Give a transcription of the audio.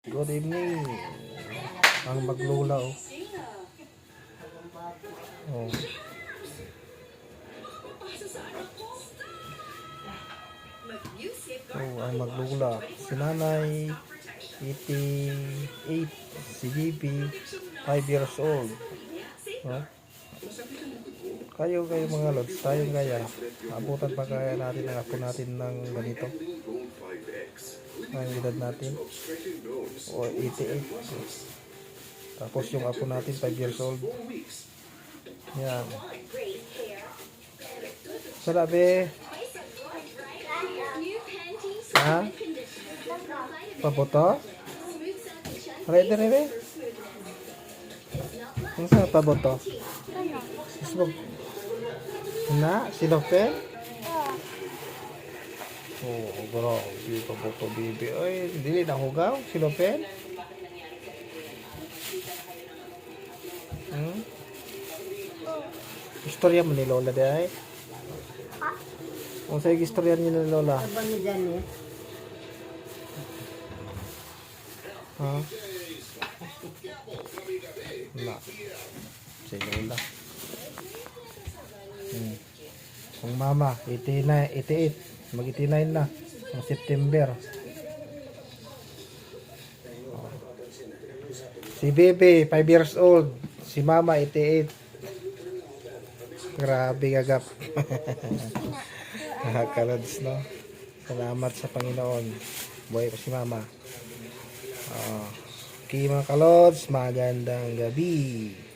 Good evening. Ang maglula oh. Oh. Oh, ang maglula. Si nanay, 88. Si JP, 5 years old. Oh. Kayo kayo mga lods, tayo kaya. Abutan pa kaya natin ang apo natin ng ganito. Ang edad natin. O 88. Tapos yung apo natin 5 years old. Yan. Salabi. Ha? Paboto? Ready, ready? Ano sa paboto? Sibog. Na? Silopen? Oh, bro. Di paboto, bibi. Ay, dili na hugaw. Silopen? Hmm? Istorya mo ni Lola di ay? Kung sa'yo istorya ni Lola? Abang ni Janet. Ha? Wala. Si Lola. Hmm. Ang mama, 89, 88. Mag-89 na. Ang September. Si Bebe, 5 years old. Si mama, 88. Grabe gagap. Nakakalads, no? Salamat sa Panginoon. Buhay pa si mama. Oh. Okay mga kalods, magandang gabi.